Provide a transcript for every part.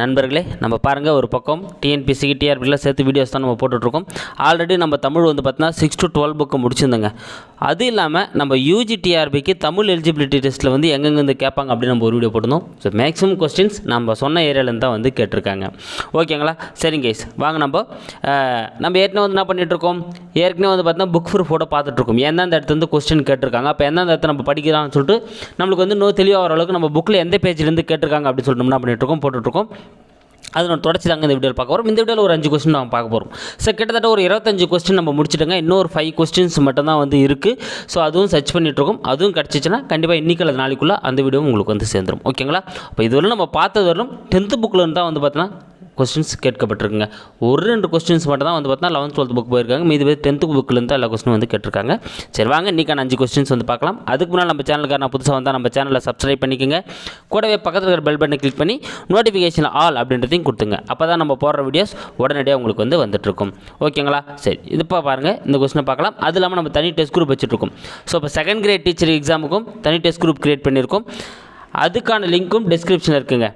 நண்பர்களே நம்ம பாருங்கள் ஒரு பக்கம் டிஎன்பிசிக்கு டிஆர்பியில் சேர்த்து வீடியோஸ் தான் நம்ம போட்டுட்ருக்கோம். ஆல்ரெடி நம்ம தமிழ் வந்து பார்த்தீங்கன்னா சிக்ஸ் டு டுவெல் புக்கு முடிச்சிருந்தோங்க. அது இல்லாமல் நம்ம யூஜி டிஆர்பிக்கு தமிழ் எலிஜிபிலிட்டி டெஸ்ட்டில் வந்து எங்கெங்கேருந்து கேட்பாங்க அப்படின்னு நம்ம ஒரு வீடியோ போட்டிருந்தோம். ஸோ மேக்ஸிமம் கொஸ்டின்ஸ் நம்ம சொன்ன ஏரியாவிலேருந்து தான் வந்து கேட்டிருக்காங்க. ஓகேங்களா சரிங்க கைஸ் வாங்க நம்ம நம்ம ஏற்கனவே வந்து என்ன பண்ணிகிட்ருக்கோம் ஏற்கனவே வந்து பார்த்தீங்கன்னா புக் ஃபுர் ஃபோட்டோ பார்த்துட்ருக்கோம். எந்தெந்த இடத்துல வந்து கொஸ்டின் கேட்டிருக்காங்க? அப்போ எந்தெந்த இடத்துல நம்ம படிக்கிறான்னு சொல்லிட்டு நம்மளுக்கு வந்து நோ தெளிவாக வர அளவுக்கு நம்ம புக்கில் எந்த பேஜ்லேருந்து கேட்டிருக்காங்க அப்படின்னு சொல்லிட்டு நம்ம என்ன பண்ணிட்டு இருக்கோம் போட்டுட்ருக்கோம். அது நான் தொடர்ச்சி தாங்க இந்த வீடியோவில் பார்க்க போகிறோம் இந்த வீடியோவில் ஒரு அஞ்சு கொஸ்டின் நம்ம பார்க்க போகிறோம் ஸோ கிட்டத்தட்ட ஒரு இருபத்தஞ்சு கொஸ்டின் நம்ம முடிச்சிட்டோங்க. இன்னும் ஒரு ஃபைவ் கொஸ்டின்ஸ் மட்டும் தான் வந்து இருக்குது ஸோ அதுவும் சர்ச் பண்ணிகிட்ருக்கோம் அதுவும் கிடச்சிச்சின்னா கண்டிப்பாக இன்றைக்கி அல்லது நாளைக்குள்ளே அந்த வீடியோ உங்களுக்கு வந்து சேர்ந்துரும். ஓகேங்களா இப்போ இதுவரை நம்ம பார்த்தது வரலும் டென்த்து புக்கில் இருந்தால் தான் வந்து பார்த்தீங்கன்னா கொஸ்டின்ஸ் கேட்கப்பட்டிருக்குங்க. ஒரு ரெண்டு கொஸ்டின்ஸ் மட்டும் தான் வந்து பார்த்தா லெவன்த் டுவெல்த் புக் போயிருக்காங்க. மீதி பேர் டென்த்து புக்கிலேருந்து எல்லா கொஸ்டினும் வந்து கேட்டிருக்காங்க. சரி வாங்க இன்றைக்கான அஞ்சு கொஸ்டின்ஸ் வந்து பார்க்கலாம். அதுக்கு முன்னால் நம்ம சேனலுக்கு நான் புதுசாக வந்தால் நம்ம சேனலை சப்ஸ்கிரைப் பண்ணிக்கோங்க. கூடவே பக்கத்தில் இருக்கிற பெல் பட்டனை கிளிக் பண்ணி நோட்டிஃபிகேஷன் ஆல் அப்படின்றதையும் கொடுத்துங்க. அப்போ தான் நம்ம போடுற வீடியோஸ் உடனடியாக உங்களுக்கு வந்து வந்துட்டுருக்கும். ஓகேங்களா? சரி இதுப்பா இப்போ பாருங்கள் இந்த கொஸ்டினை பார்க்கலாம். அது இல்லாமல் நம்ம தனி டெஸ்ட் குரூப் வச்சுட்ருக்கோம் ஸோ இப்போ செகண்ட் கிரேட் டீச்சர் எக்ஸாமுக்கும் தனி டெஸ்ட் குரூப் கிரியேட் பண்ணியிருக்கோம். அதுக்கான லிங்க்கும் டிஸ்கிரிப்ஷனில் இருக்குங்க.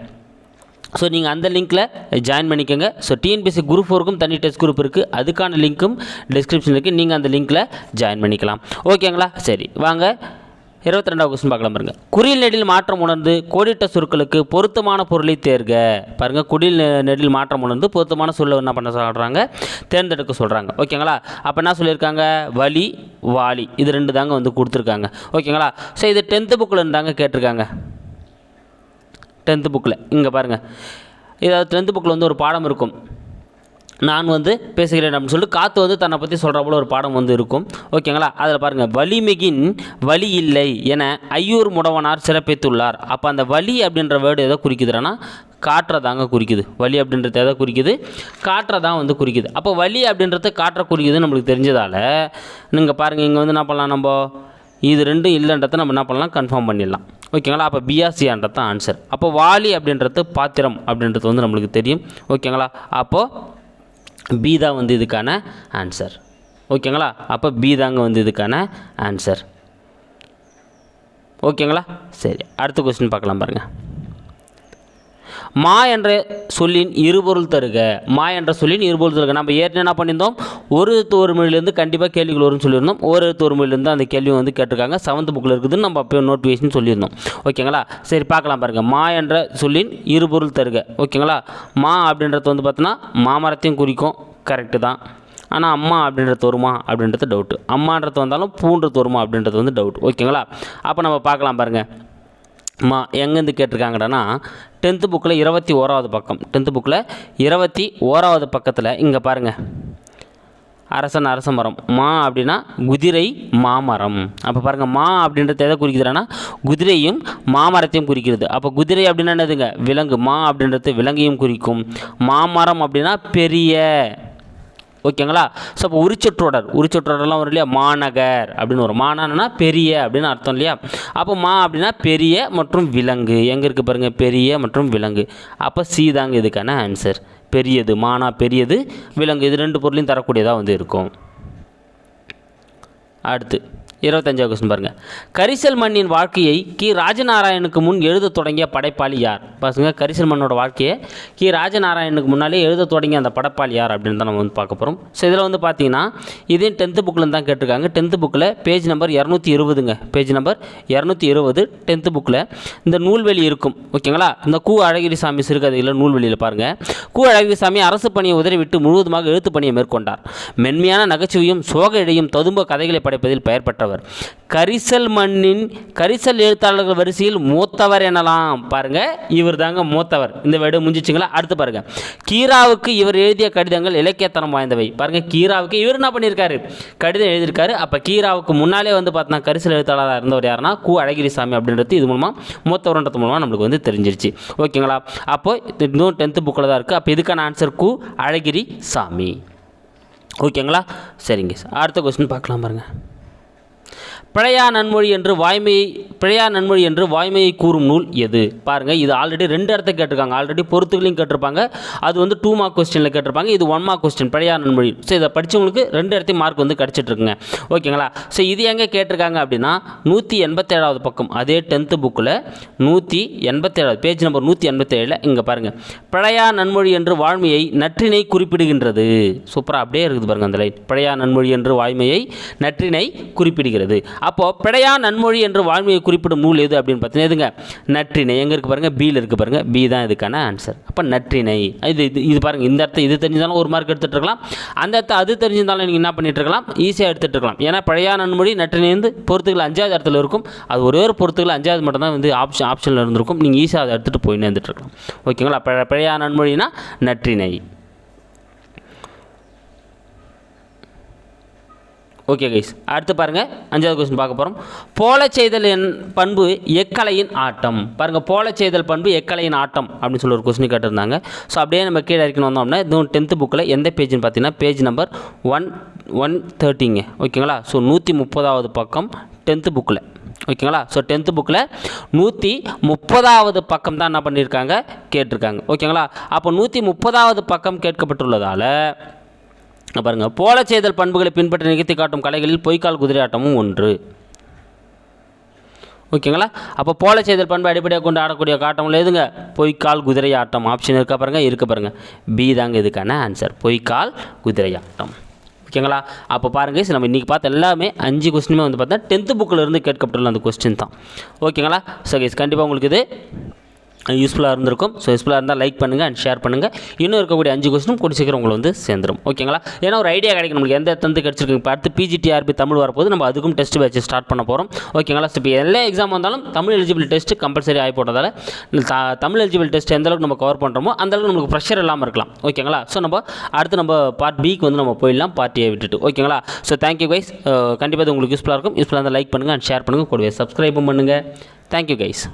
ஸோ நீங்கள் அந்த லிங்க்கில் ஜாயின் பண்ணிக்கோங்க. ஸோ டிஎன்பிஎஸ்சி குரூப் ஃபோருக்கும் தனி டெஸ்ட் குரூப் இருக்குது அதுக்கான லிங்க்கும் டிஸ்கிரிப்ஷனில் இருக்குது நீங்கள் அந்த லிங்க்கில் ஜாயின் பண்ணிக்கலாம். ஓகேங்களா சரி. வாங்க. இருபத்தி ரெண்டாவது கொஸ்டின் பார்க்கலாம் பாருங்க. குறியில் நெடில் மாற்றம் உணர்ந்து கோடிட்ட சொற்களுக்கு பொருத்தமான பொருளை தேர்க. பாருங்கள் குடியில் நெடில் மாற்றம் உணர்ந்து பொருத்தமான சொல்ல என்ன பண்ண சொல்கிறாங்க தேர்ந்தெடுக்க சொல்கிறாங்க ஓகேங்களா அப்போ என்ன சொல்லியிருக்காங்க? வலி வாலி. இது ரெண்டு தாங்க வந்து கொடுத்துருக்காங்க. ஓகேங்களா ஸோ இது டென்த்து புக்கில் இருந்தாங்க கேட்டிருக்காங்க. டென்த்து புக்கில் இங்கே பாருங்கள் இதாவது டென்த்து புக்கில் வந்து ஒரு பாடம் இருக்கும். நான் வந்து பேசுகிறேன் அப்படின்னு சொல்லிட்டு காற்று வந்து தன்னை பற்றி சொல்கிற போல ஒரு பாடம் வந்து இருக்கும். ஓகேங்களா அதில் பாருங்கள் வலிமிகின் வலி இல்லை என ஐயூர் முடவனார் சிறப்பித்துள்ளார். அப்போ அந்த வலி அப்படின்ற வேர்டு எதை குறிக்குதுன்னா காற்றை தாங்க குறிக்குது. வலி அப்படின்றது எதை குறிக்குது? காற்றை தான் வந்து குறிக்குது. அப்போ வலி அப்படின்றது காற்றை குறிக்குதுன்னு நம்மளுக்கு தெரிஞ்சதால் நீங்கள் பாருங்கள் இங்கே வந்து என்ன பண்ணலாம் நம்ம? இது ரெண்டும் இல்லைன்றதை நம்ம என்ன பண்ணலாம்? கன்ஃபார்ம் பண்ணிடலாம். ஓகேங்களா? அப்போ பிஆர்சியான்றது தான் ஆன்சர் அப்போ வாலி அப்படின்றது பாத்திரம் அப்படின்றது வந்து நம்மளுக்கு தெரியும். ஓகேங்களா? அப்போது பி தான் வந்து இதுக்கான ஆன்சர் ஓகேங்களா? அப்போ பி தாங்க வந்து இதுக்கான ஆன்சர் ஓகேங்களா? சரி அடுத்த கொஸ்டின் பார்க்கலாம் பாருங்கள் மா என்ற சொல்லின் இருபொருள் தருக. மா என்ற சொல்லின் இருபொருள் தருக. நம்ம ஏற்கனவே என்ன பண்ணியிருந்தோம்? ஒரு எழுத்து ஒரு மொழியிலேருந்து கண்டிப்பாக கேள்விகள் வரும்னு சொல்லியிருந்தோம். ஒரு எழுத்து ஒரு மொழியிலேருந்து அந்த கேள்வி வந்து கேட்டிருக்காங்க. செவன்த் புக்கில் இருக்குதுன்னு நம்ம அப்போ நோட்டிஃபிகேஷன் சொல்லியிருந்தோம். ஓகேங்களா? சரி பார்க்கலாம் பாருங்கள் மா என்ற சொல்லின் இருபொருள் தருக. ஓகேங்களா? மா அப்படின்றது வந்து பார்த்தோன்னா மாமரத்தையும் குறிக்கும். கரெக்டு தான். ஆனால் அம்மா அப்படின்றது வருமா அப்படின்றது டவுட்டு அம்மான்றது வந்தாலும் பூன்றது வருமா அப்படின்றது வந்து டவுட் ஓகேங்களா? அப்போ நம்ம பார்க்கலாம் பாருங்கள் மா எங்கேருந்து கேட்டிருக்காங்கடான்னா டென்த்து புக்கில் இருபத்தி ஓராவது பக்கம். டென்த்து புக்கில் இருபத்தி ஓராவது பக்கத்தில் இங்கே பாருங்கள் அரசன் அரச மரம். மா அப்படின்னா குதிரை மாமரம். அப்போ பாருங்கள் மா அப்படின்றது எதை குறிக்குதுன்னா குதிரையும் மாமரத்தையும் குறிக்கிறது. அப்போ குதிரை அப்படின்னா என்னதுங்க? விலங்கு. மா அப்படின்றது விலங்கையும் குறிக்கும். மாமரம் அப்படின்னா பெரிய. ஓகேங்களா? ஸோ இப்போ உரிச்சொற்றொடர் உரிச்சொற்றொடர்லாம் வரும் இல்லையா? மாநகர் அப்படின்னு வரும். மானானா பெரிய அப்படின்னு அர்த்தம் இல்லையா? அப்போ மா அப்படின்னா பெரிய மற்றும் விலங்கு. எங்கே இருக்குது பாருங்கள் பெரிய மற்றும் விலங்கு. அப்போ சி தாங்க இதுக்கான ஆன்சர் பெரியது. மானா பெரியது விலங்கு. இது ரெண்டு பொருளையும் தரக்கூடியதாக வந்து இருக்கும். அடுத்து. இருபத்தஞ்சாவது கொஸ்டின் பாருங்கள் கரிசல் மண்ணின் வாழ்க்கையை கி. ராஜநாராயணுக்கு முன் எழுதத் தொடங்கிய படைப்பாளி யார்? பசங்க கரிசல் மண்ணோட வாழ்க்கையை கி. ராஜநாராயணுக்கு முன்னாலே எழுத தொடங்கிய அந்த படைப்பாளி யார் அப்படின்னு தான் நம்ம வந்து பார்க்க போகிறோம் ஸோ இதில் வந்து பார்த்தீங்கன்னா இதே டென்த்து புக்கில் தான் கேட்டிருக்காங்க. டென்த்து புக்கில் பேஜ் நம்பர் இரநூத்தி இருபதுங்க. பேஜ் நம்பர் இரநூத்தி இருபது டென்த்து புக்கில் இந்த நூல்வெளி இருக்கும். ஓகேங்களா இந்த கு. அழகிரிசாமி சிறுகதையில் நூல்வெளியில் பாருங்கள் கு. அழகிரிசாமி அரசு பணியை உதறிவிட்டு முழுவதுமாக எழுத்து பணியை மேற்கொண்டார். மென்மையான நகைச்சுவையும் சோக இடையும் ததும்ப கதைகளை படைப்பதில் பெயர் பெற்றவர். கரிசல் மண்ணின் கரிசல் எழுத்தாளர்கள் வரிசையில் மூத்தவர் எனலாம். பாருங்க இவர் தாங்க மூத்தவர். இந்த வீடு முடிஞ்சிச்சுங்களா? அடுத்து பாருங்க. கீராவுக்கு இவர் எழுதிய கடிதங்கள் இலக்கியத்தனம் வாய்ந்தவை. பாருங்க கீராவுக்கு இவர் என்ன பண்ணியிருக்காரு? கடிதம் எழுதியிருக்காரு. அப்போ கீராவுக்கு முன்னாலே வந்து பார்த்தா கரிசல் எழுத்தாளராக இருந்தவர் யாருன்னா கு. அழகிரிசாமி அப்படின்றது. இது மூலமாக மூத்தவர்ன்றது மூலமாக நம்மளுக்கு வந்து தெரிஞ்சிருச்சு. ஓகேங்களா? அப்போது இன்னும் டென்த்து புக்கில் தான் இருக்குது அப்போ இதுக்கான ஆன்சர் கு. அழகிரி சாமி ஓகேங்களா? சரிங்க அடுத்த கொஸ்டின் பார்க்கலாம் பாருங்கள் பிழையா நன்மொழி என்று வாய்மையை பிழையா நன்மொழி என்று வாய்மையை கூறும் நூல் எது? பாருங்கள் இது ஆல்ரெடி ரெண்டு இடத்த கேட்டிருக்காங்க. ஆல்ரெடி பொறுத்துகளையும் கேட்டிருப்பாங்க. அது வந்து டூ மார்க் கொஸ்டினில் கேட்டிருப்பாங்க. இது ஒன் மார்க் கொஸ்டின் பிழையா நன்மொழி. ஸோ இதை படித்தவங்களுக்கு ரெண்டு இடத்தையும் மார்க் வந்து கிடச்சிட்ருக்குங்க. ஓகேங்களா ஸோ இது எங்கே கேட்டிருக்காங்க அப்படின்னா நூற்றி எண்பத்தேழாவது பக்கம் அதே டென்த்து புக்கில் நூற்றி எண்பத்தேழாவது பேஜ் நம்பர் நூற்றி எண்பத்தேழில் இங்கே பாருங்கள் பிழையா நன்மொழி என்று வாழ்மையை நற்றினை குறிப்பிடுகின்றது. சூப்பராக அப்படியே இருக்குது பாருங்கள் அந்த லைன் பிழையா நன்மொழி என்று வாய்மையை நற்றினை குறிப்பிடுகிறது. அப்போது பிழையா நன்மொழி என்று வாழ்மையை குறிப்பிடும் நூல் எது அப்படின்னு பார்த்தீங்கன்னா எதுங்க? நற்றினை எங்கே இருக்குது பாருங்கள் பியில் இருக்குது பாருங்கள் பி தான் இதுக்கான ஆன்சர் அப்போ நற்றினை இது இது இது பாருங்கள் இந்த அர்த்தம் இது தெரிஞ்சாலும் ஒரு மார்க் எடுத்துகிட்டு இருக்கலாம். அந்த அர்த்தம் அது தெரிஞ்சிருந்தாலும் நீங்கள் என்ன பண்ணிட்டு இருக்கலாம்? ஈஸியாக எடுத்துகிட்டு இருக்கலாம். ஏன்னா பழையா நன்மொழி நற்றினை வந்து பொறுத்துக்கள் அஞ்சாவது இடத்துல இருக்கும். அது ஒரே ஒரு பொறுத்துக்கள் அஞ்சாவது மட்டும்தான் வந்து ஆப்ஷன் ஆப்ஷனில் இருந்திருக்கும். நீங்கள் ஈஸியாக அதை எடுத்துகிட்டு போய் இருந்துட்டு இருக்கலாம். ஓகேங்களா பழ பழையா நன்மொழினா நற்றினை ஓகே கைஸ் அடுத்து பாருங்கள் அஞ்சாவது கொஸ்டின் பார்க்க போகிறோம் போலச்செய்தல் என் பண்பு எக்கலையின் ஆட்டம். பாருங்கள் போலச்செய்தல் பண்பு எக்கலையின் ஆட்டம் அப்படின்னு சொல்லி ஒரு கொஸ்டின் கேட்டிருந்தாங்க. ஸோ அப்படியே நம்ம கீழே இருக்கணும் வந்தோம்னா இதுவும் டென்த்து புக்கில் எந்த பேஜ்னு பார்த்தீங்கன்னா பேஜ் நம்பர் ஒன் ஒன் தேர்ட்டிங்க ஓகேங்களா ஸோ நூற்றி முப்பதாவது பக்கம் டென்த்து புக்கில் ஓகேங்களா ஸோ டென்த்து புக்கில் நூற்றி முப்பதாவது பக்கம் தான் என்ன பண்ணியிருக்காங்க கேட்டிருக்காங்க. ஓகேங்களா அப்போ நூற்றி முப்பதாவது பக்கம் கேட்கப்பட்டுள்ளதால் பாருங்கள் போல செய்தல் பண்புகளை பின்பற்றி நிகழ்த்தி காட்டும் கலைகளில் பொய்க்கால் குதிரை ஆட்டமும் ஒன்று ஓகேங்களா அப்போ போல செய்தல் பண்பை அடிப்படையாக கொண்டு ஆடக்கூடிய காட்டம்ல எதுங்க? பொய்க்கால் குதிரை ஆட்டம் ஆப்ஷன் இருக்க பாருங்க? இருக்க பாருங்கள் பி தாங்க இதுக்கான ஆன்சர் பொய்க்கால் குதிரை ஆட்டம் ஓகேங்களா அப்போ பாருங்க நம்ம இன்றைக்கி பார்த்த எல்லாமே அஞ்சு கொஸ்டினுமே வந்து பார்த்தா டென்த்து புக்கில் இருந்து கேட்கப்பட்டுள்ள அந்த கொஸ்டின் தான். ஓகேங்களா ஸோ கைஸ் கண்டிப்பாக உங்களுக்கு இது யூஸ்ஃபுல்லாக இருந்திருக்கும். ஸோ யூஸ்ஃபுல்லாக இருந்தால் லைக் பண்ணுங்கள் அண்ட் ஷேர் பண்ணுங்கள் இன்னும் இருக்கக்கூடிய அஞ்சு கொஸ்டினும் கூட சீக்கிரம் உங்களை வந்து சேர்ந்துடும் ஓகேங்களா ஏன்னா ஒரு ஐடியா கிடைக்கும். நம்மளுக்கு எந்த தந்து கிடச்சிருக்கு பார்த்து அடுத்து பிஜிடிஆர்பி தமிழ் வரப்போது நம்ம அதுக்கும் டெஸ்ட் பேட்ச் ஸ்டார்ட் பண்ண போகிறோம் ஓகேங்களா ஸோ இப்போ எல்லா எக்ஸாம் வந்தாலும் தமிழ் எலிஜிபிள் டெஸ்ட் கம்பல்சரி ஆகி போட்டதால் த- தமிழ் எலிஜிபிள் டெஸ்ட் எந்த அளவுக்கு நம்ம கவர் பண்ணுறோமோ அந்த அளவுக்கு நமக்கு ப்ரெஷர் இல்லாமல் இருக்கலாம். ஓகேங்களா ஸோ நம்ம அடுத்து நம்ம பார்ட் பிக்கு வந்து நம்ம போயிடலாம். பார்ட்டியை விட்டுட்டு. ஓகேங்களா ஸோ தேங்க்யூ கைஸ் கண்டிப்பாக உங்களுக்கு யூஸ்ஃபுல்லாக இருக்கும். யூஸ்ஃபுல்லாக இருந்தால் லைக் பண்ணுங்கள் அண்ட் ஷேர் பண்ணுங்கள் கூடவே சப்ஸ்கிரைபும் பண்ணுங்கள் தேங்க்யூ கைஸ்